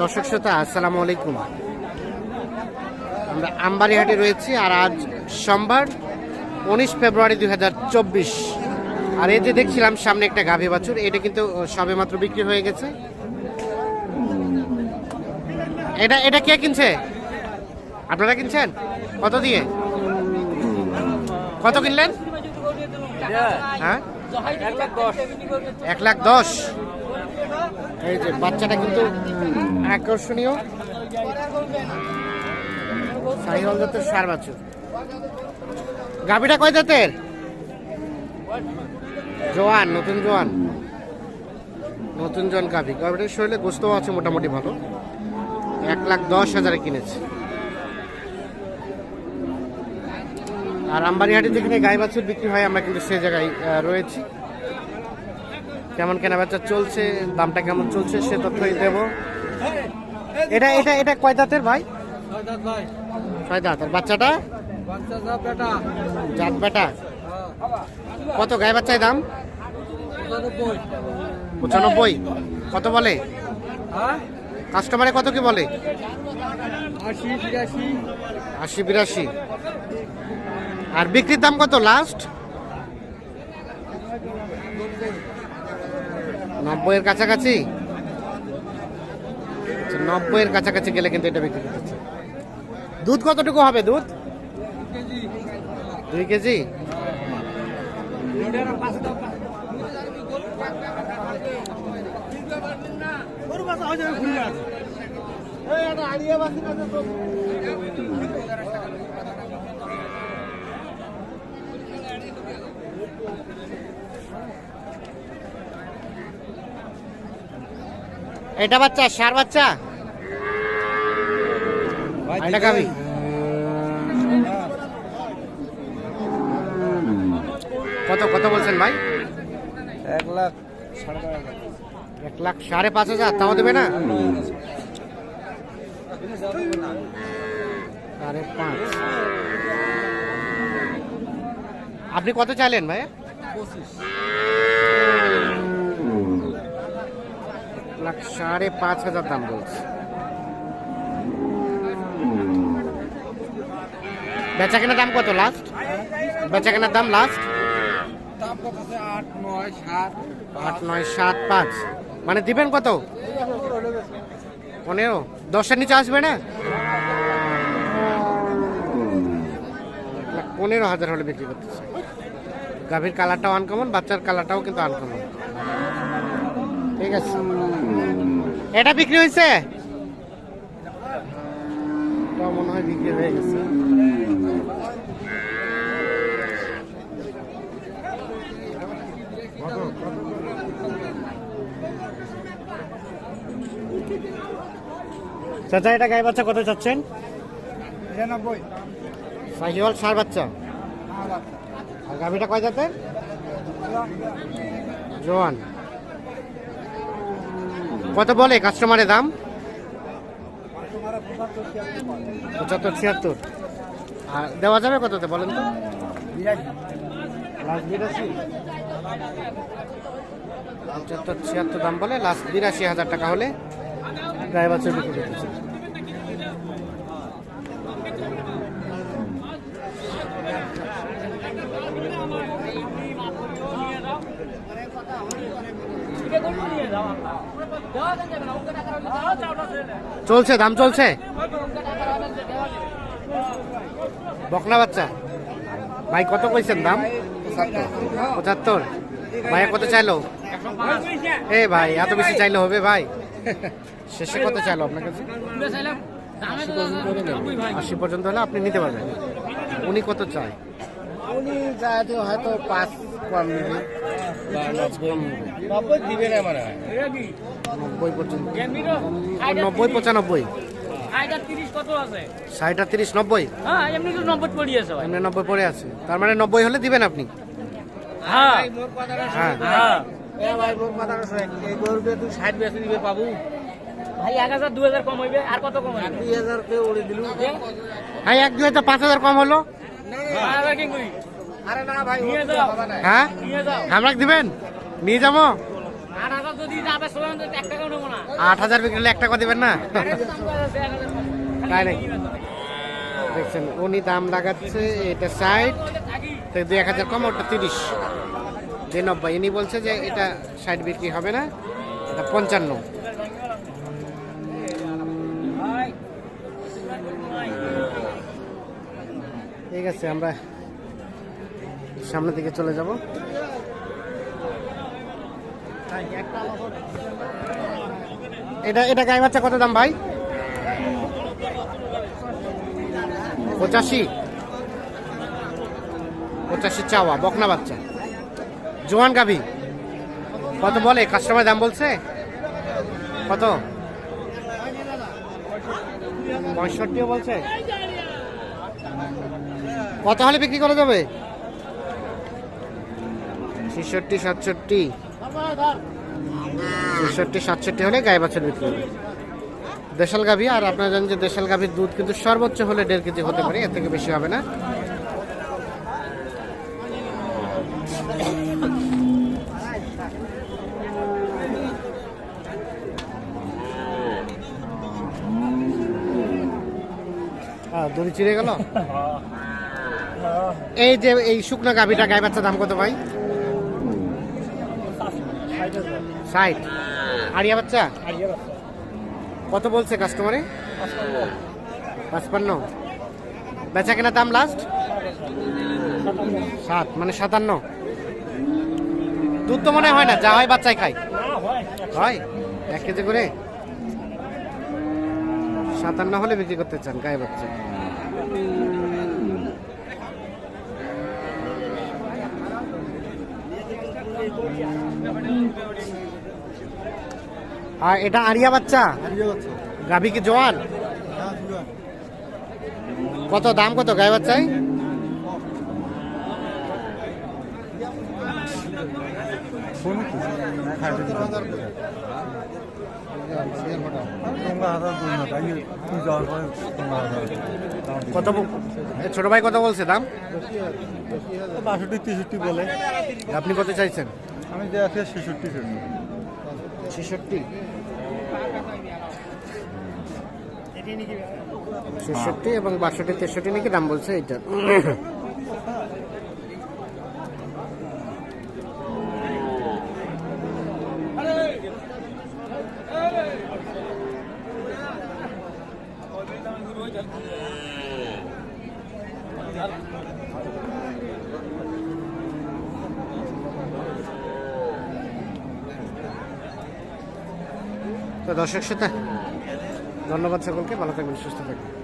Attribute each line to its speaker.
Speaker 1: দর্শক শ্রোতা আসসালামু আলাইকুম। আমরা আমবাড়িহাটে রয়েছি আর আজ সোমবার উনিশ ফেব্রুয়ারি দু হাজার চব্বিশ। আর এই যে দেখছিলাম সামনে একটা গাভী বাছুর এটা কিন্তু সবে মাত্র বিক্রি হয়ে গেছে। এটা এটা কে কিনছে? আপনারা কিনছেন? কত দিয়ে? কত কিনলেন? হ্যাঁ? এক লাখ দশ। এই যে বাচ্চাটা কিন্তু আকর্ষণীয়। সাহিওয়াল জাতের সার বাছুর। গাভীটা কয় জাতের জোয়ান, নতুন জোয়ান। নতুন জোয়ান গাভী। গাভীটার শরীরে গোস্তও আছে, মোটামুটি ভালো। এক লাখ দশ হাজারে কিনেছে। আর আমবাড়িহাটে যেখানে গাই বাছুর বিক্রি হয়, আমরা কিন্তু সে জায়গায় রয়েছি। কেমন কেনা বেচা চলছে দামটা কেমন চলছে সে তথ্যই দেব। এটা এটা এটা কয় দাঁতের ভাই? ছয় দাঁত আর বাচ্চাটা? জাত বেটা। কত গায়ে বাচ্চায় দাম? পঁচানব্বই। কত বলে? কাস্টমারে কত কি বলে? আশি বিরাশি। আর বিক্রির দাম কত লাস্ট? নব্বইয়ের কাছাকাছি? আচ্ছা, নব্বইয়ের কাছাকাছি গেলে কিন্তু এটা বিক্রি করতেছে দুধ কতটুকু হবে দুধ? দুই কেজি? এটা বাচ্চা সার বাচ্চা? এটা কত কত বলছেন ভাই?
Speaker 2: এক লাখ।
Speaker 1: এক লাখ সাড়ে পাঁচ হাজার তাও দেবে না? সাড়ে পাঁচ। আপনি কত চাইলেন ভাই? এক লাখ সাড়ে পাঁচ হাজার দাম বলছে। বেচা কেনার দাম কত লাস্ট বেচা কেনার দাম লাস্ট
Speaker 2: আট, নয়, সাত,
Speaker 1: পাঁচ। মানে দিবেন কত? পনেরো। দশের নিচে আসবে না? পনেরো হাজার হলে বিক্রি করতেছে গাভীর কালারটাও আনকমন বাচ্চার কালারটাও কিন্তু আনকমন ঠিক আছে। এটা বিক্রি হয়েছে মনে হয় বিক্রি হয়ে গেছে। চাচা এটা গায়ে বাচ্চা কত চাচ্ছেন?
Speaker 2: নিরানব্বই
Speaker 1: সাহিওয়াল সার বাচ্চা। আর গাভীটা কয় জাতের? জোয়ান। কত বলে কাস্টমারের দাম? পঁচাত্তর, ছিয়াত্তর। আর দেওয়া যাবে কততে বলেন তো? পঁচাত্তর, ছিয়াত্তর দাম বলে লাস্ট বিরাশি হাজার টাকা হলে ড্রাইভার চুরি বিক্রি চলছে দাম চলছে? বকনা বাচ্চা। ভাই কত কইছেন দাম? পঁচাত্তর। ভাইয়া কত চাইলো? এ ভাই এত বেশি চাইলে হবে ভাই। শেষে কত চাইলো আপনার কাছে? আশি পর্যন্ত হলে আপনি নিতে পারবেন। উনি কত চায়?
Speaker 2: উনি হয়তো পাঁচ কম নেবে। নব্বই দিবে না মানে
Speaker 1: নব্বই পর্যন্ত। নব্বই পঁচানব্বই। ষাট আর তিরিশ নব্বই?
Speaker 3: হ্যাঁ এমনি নব্বই
Speaker 1: পড়ে আছে তার মানে নব্বই হলে দিবেন আপনি?
Speaker 3: হ্যাঁ।
Speaker 1: হ্যাঁ।
Speaker 3: হ্যাঁ।
Speaker 2: ভাই মোর কথা এই গরুকে তুই ষাট বেশি দিবে পাবো
Speaker 3: ভাই এক হাজার দু হাজার কম হইবে। আর কত কম হইবে?
Speaker 2: দুই হাজার কে উড়ে দিলু?
Speaker 1: হ্যাঁ? এক দুই হাজার পাঁচ হাজার কম হলো?
Speaker 2: আরে না ভাই।
Speaker 1: হ্যাঁ?
Speaker 3: নিয়ে
Speaker 1: আমরা দিবেন? নিয়ে যাব?
Speaker 3: আট হাজার
Speaker 1: বিক্রি হলে এক টাকা দেবেন না। তাই নাকি? দেখছেন, উনি দাম লাগাচ্ছে, এটা ষাট দুই এক হাজার কম, ওটা তিরিশ। দুই নব্বই ইনি বলছে যে এটা ষাট বিক্রি হবে না, এটা পঞ্চান্ন। ঠিক আছে, আমরা সামনের দিকে চলে যাব। এটা এটা গাই বাচ্চা কত দাম ভাই? পঁচাশি। পঁচাশি চাওয়া, বকনা বাচ্চা। জোয়ান গাভি, কত বলে? কাস্টমার দাম বলছে? কত? পঁয়ষট্টিও বলছে। কত হলে বিক্রি করা যাবে? ছেষট্টি, সাতষট্টি। ছেষট্টি সাতষট্টি হলে গায়ে বাছুর বিক্রি হবে। দেশাল গাভি আর আপনারা জানেন যে দেশাল গাভির দুধ কিন্তু সর্বোচ্চ হলে দেড় কেজি হতে পারে এর থেকে বেশি হবে না। দড়ি চিড়ে গেল? এই যে এই শুকনো গাভিটা গায়ে বাচ্চা দাম কত ভাই? ষাট। আড়িয়া বাচ্চা? কত বলছে কাস্টমারে পাঁচপান্ন। বেচা কেনা দাম লাস্ট সাত মানে সাতান্ন। দুধ তো মনে হয় না যা হয় বাচ্চাই খায়। হয়? এক কেজি করে? সাতান্ন হলে বিক্রি করতে চান গায়ে বাচ্চা। আর এটা আরিয়া বাচ্চা? গাভী কি জোয়ান? কত দাম কত গায়ে বাচ্চায়? কত ছোট ভাই কত বলছে দাম?
Speaker 2: বাষট্টি তেষট্টি বলে।
Speaker 1: আপনি কত চাইছেন?
Speaker 2: আমি যে আছে ছেষট্টি
Speaker 1: ছেষট্টি? ছেষট্টি এবং বাষট্টি তেষট্টি নাকি? দাম বলছে এইটা। তো দর্শক শ্রোতা ধন্যবাদ সকলকে ভালো থাকবেন সুস্থ থাকবেন।